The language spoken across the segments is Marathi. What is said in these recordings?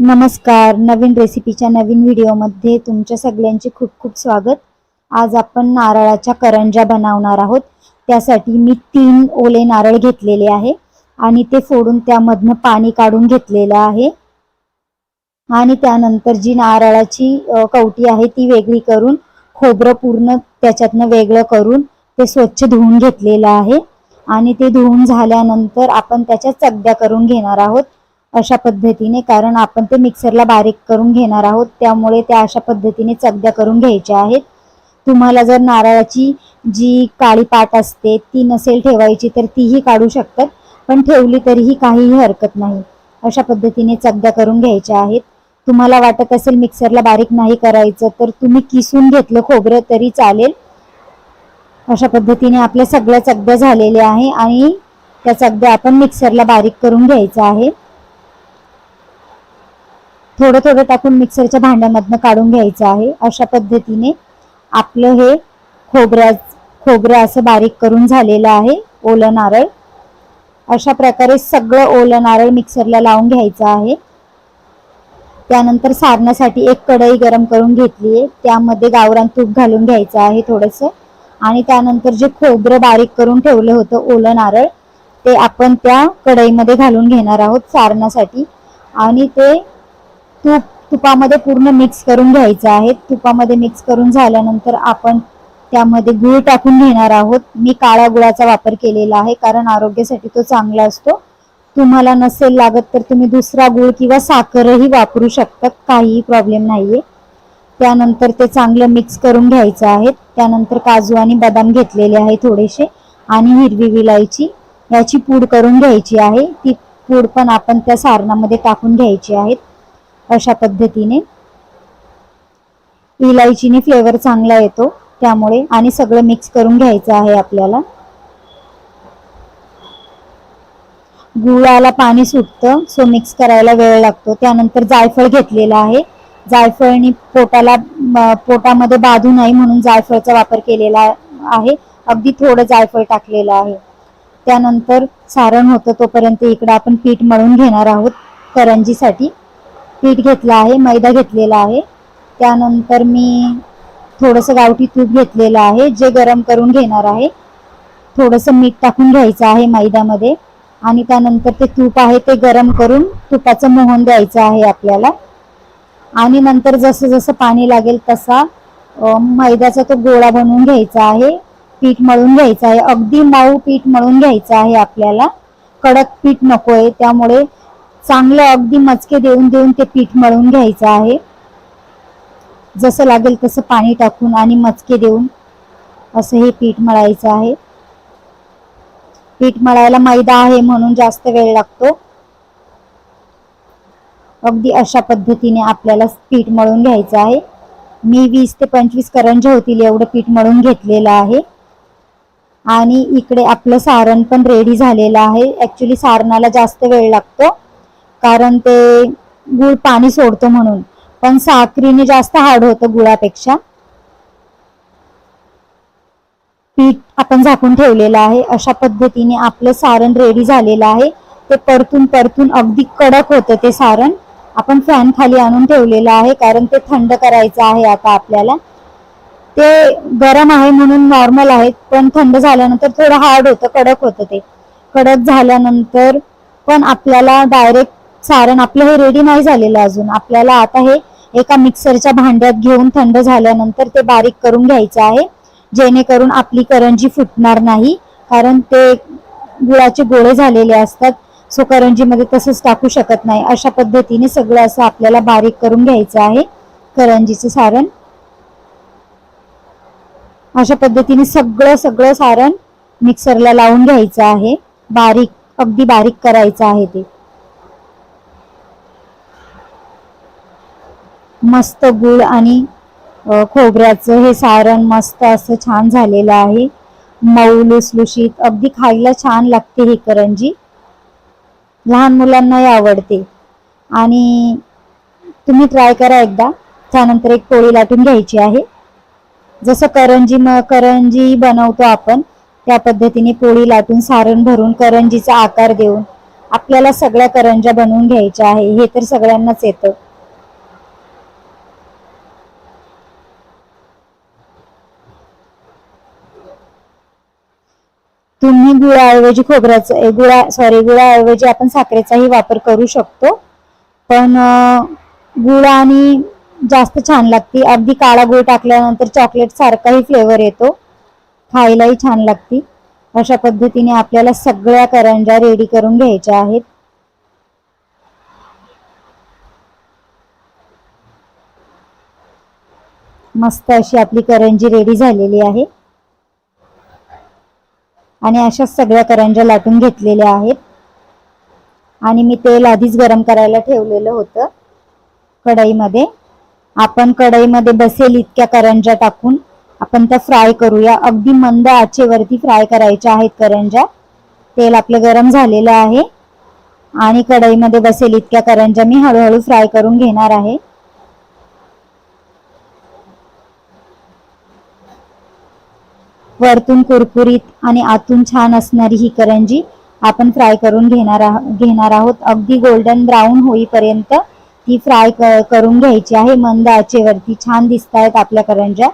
नमस्कार. नवीन रेसिपीच्या नवीन व्हिडिओमध्ये तुमच्या सगळ्यांचे खूप खूप स्वागत. आज आपण नारळाच्या करंजा बनवणार आहोत. त्यासाठी मी तीन ओले नारळ घेतलेले आहे आणि ते फोडून त्यामधनं पाणी काढून घेतलेलं आहे. आणि त्यानंतर जी नारळाची कवटी आहे ती वेगळी करून खोबरं पूर्ण त्याच्यातनं वेगळं करून ते स्वच्छ धुवून घेतलेलं आहे. आणि ते धुवून झाल्यानंतर आपण त्याच्या चगद्या करून घेणार आहोत. अशा पद्धतीने कारण आपण ते मिक्सरला बारीक करून घेणार आहोत त्यामुळे त्या अशा पद्धतीने चगद्या करून घ्यायच्या आहेत. तुम्हाला जर नारळाची जी काळी पाट असते ती नसेल ठेवायची तर तीही काढू शकतात पण ठेवली तरीही काहीही हरकत नाही. अशा पद्धतीने चगद्या करून घ्यायच्या आहेत. तुम्हाला वाटत असेल मिक्सरला बारीक नाही करायचं तर तुम्ही किसून घेतलं खोबरं तरी चालेल. अशा पद्धतीने आपल्या सगळ्या चगद्या झालेल्या आहे आणि त्या चगद्या आपण मिक्सरला बारीक करून घ्यायचं आहे थोडं थोडं टाकून मिक्सरच्या भांड्यामधनं काढून घ्यायचं आहे. अशा पद्धतीने आपलं हे खोबऱ्या खोबरं असं बारीक करून झालेलं आहे ओलं नारळ. अशा प्रकारे सगळं ओलं नारळ मिक्सरला लावून घ्यायचं आहे. त्यानंतर सारण्यासाठी एक कढई गरम करून घेतली आहे. त्यामध्ये गावरान तूप घालून घ्यायचं आहे थोडंसं. आणि त्यानंतर जे खोबरं बारीक करून ठेवलं होतं ओलं नारळ ते आपण त्या कढईमध्ये घालून घेणार आहोत सारण्यासाठी. आणि ते तूप तुपामध्ये पूर्ण मिक्स करून घ्यायचं आहे. तुपामध्ये मिक्स करून झाल्यानंतर आपण त्यामध्ये गुळ टाकून घेणार आहोत. मी काळ्या गुळाचा वापर केलेला आहे कारण आरोग्यासाठी तो चांगला असतो. तुम्हाला नसेल लागत तर तुम्ही दुसरा गूळ किंवा साखरही वापरू शकता काहीही प्रॉब्लेम नाहीये. त्यानंतर ते चांगलं मिक्स करून घ्यायचं आहे. त्यानंतर काजू आणि बदाम घेतलेले आहे थोडेसे आणि हिरवी विलायची. याची पूड करून घ्यायची आहे. ती पूड पण आपण त्या सारणामध्ये टाकून घ्यायची आहेत अशा पद्धतीने. इलायचीने फ्लेवर चांगला येतो त्यामुळे आणि सगळं मिक्स करून घ्यायचं आहे आपल्याला. गुळाला पाणी सुटतं सो मिक्स करायला वेळ लागतो. त्यानंतर जायफळ घेतलेलं आहे. जायफळनी पोटाला पोटामध्ये बाधू नाही म्हणून जायफळचा वापर केलेला आहे. अगदी थोडं जायफळ टाकलेलं आहे. त्यानंतर सारण होतं तोपर्यंत इकडं आपण पीठ मळून घेणार आहोत करंजीसाठी. पीठ घेतलं आहे मैदा घेतलेला आहे. त्यानंतर मी थोडंसं गावठी तूप घेतलेलं आहे जे गरम करून घेणार आहे. थोडंसं मीठ टाकून घ्यायचं आहे मैद्यामध्ये. आणि त्यानंतर ते तूप आहे ते गरम करून तुपाचं मोहन द्यायचं आहे आपल्याला. आणि नंतर जसं जसं पाणी लागेल तसा मैद्याचा तो गोळा बनवून घ्यायचा आहे. पीठ मळून घ्यायचं आहे. अगदी मऊ पीठ मळून घ्यायचं आहे आपल्याला. कडक पीठ नको आहे त्यामुळे चांगलं अगदी मचके देऊन देऊन ते पीठ मळून घ्यायचं आहे. जसं लागेल तसं पाणी टाकून आणि मचके देऊन असं हे पीठ मळायचं आहे. पीठ मळायला मैदा आहे म्हणून जास्त वेळ लागतो. अगदी अशा पद्धतीने आपल्याला पीठ मळून घ्यायचं आहे. मी वीस ते पंचवीस करंजे होतील एवढं पीठ मळून घेतलेलं आहे. आणि इकडे आपलं सारण पण रेडी झालेलं आहे. ॲक्च्युली सारणाला जास्त वेळ लागतो. कारण ते गुळ पाणी सोडतो म्हणून. पण साखरीने जास्त हार्ड होतं गुळापेक्षा. पीठ आपण झाकून ठेवलेलं आहे. अशा पद्धतीने आपलं सारण रेडी झालेलं आहे. ते परतून परतून अगदी कडक होतं ते सारण. आपण फॅन खाली आणून ठेवलेलं आहे कारण ते थंड करायचं आहे आता आपल्याला. ते गरम आहे म्हणून नॉर्मल आहे पण थंड झाल्यानंतर थोडं हार्ड होतं कडक होतं ते. कडक झाल्यानंतर पण आपल्याला डायरेक्ट सारण आपलं हे रेडी नाही झालेलं अजून. आपल्याला आता हे एका मिक्सरच्या भांड्यात घेऊन थंड झाल्यानंतर ते बारीक करून घ्यायचं आहे. जेणेकरून आपली करंजी फुटणार नाही. कारण ते गुळाचे गोळे झालेले असतात. सो करंजीमध्ये तसंच टाकू शकत नाही. अशा पद्धतीने सगळं असं आपल्याला बारीक करून घ्यायचं आहे. करंजीचं सारण. अशा पद्धतीने सगळं सगळं सारण मिक्सरला लावून घ्यायचं आहे. बारीक अगदी बारीक करायचं आहे ते. मस्त गुळ आणि खोबऱ्याचं हे सारण मस्त असं छान झालेलं आहे. मऊ लुसलुशीत अगदी खायला छान लागते ही करंजी. लहान मुलांनाही आवडते. आणि तुम्ही ट्राय करा एकदा. त्यानंतर एक पोळी लाटून घ्यायची आहे. जसं करंजी म करंजी बनवतो आपण त्या पद्धतीने पोळी लाटून सारण भरून करंजीचा आकार देऊन आपल्याला सगळ्या करंजा बनवून घ्यायच्या आहे. हे तर सगळ्यांनाच येतं. तुम्ही गुळाऐवजी खोबऱ्याचं गुळा सॉरी गुळाऐवजी आपण साखरेचाही वापर करू शकतो. पण अं, गुळ आणि जास्त छान लागते. अगदी काळा गुळ टाकल्यानंतर चॉकलेट सारखाही फ्लेवर येतो. खायलाही छान लागते. अशा पद्धतीने आपल्याला सगळ्या करंजा रेडी करून घ्यायच्या आहेत. मस्त अशी आपली करंजी रेडी झालेली आहे. आणि अशा सगळ्या करंजा लाटून घेतलेल्या आहेत. आणि मी तेल आधीच गरम करायला ठेवलेलं होतं. कढईमध्ये. आपण कढईमध्ये बसेल इतक्या करंजा टाकून. आपण त्या फ्राय करूया. अगदी मंद आचेवरती फ्राय करायच्या आहेत करंजा तेल आपलं गरम झालेलं आहे. आणि कढईमध्ये बसेल इतक्या करंजा मी हळूहळू फ्राय करून घेणार आहे. वरतून कुरकुरीत आणि आतून छान असणारी ही करंजी आपण फ्राय करून घेणार घेणार आहोत. अगदी गोल्डन ब्राऊन होईपर्यंत ती फ्राय करून घ्यायची आहे. मंद आचेवरती छान दिसत आहेत आपल्या करंज्या.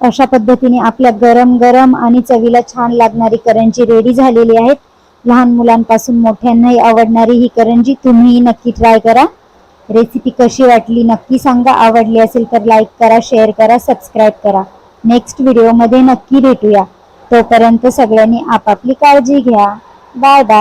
अशा पद्धतीने आपल्या गरम गरम आणि चवीला छान लागणारी करंजी रेडी झालेली आहेत लहान मुलांपासून मोठ्यांनाही आवडणारी ही करंजी तुम्ही नक्की ट्राय करा. रेसिपी कशी वाटली नक्की सांगा. आवडली असेल तर लाईक करा शेअर करा सबस्क्राईब करा. नेक्स्ट व्हिडिओमध्ये नक्की भेटूया. तोपर्यंत सगळ्यांनी आपापली काळजी घ्या. Bye bye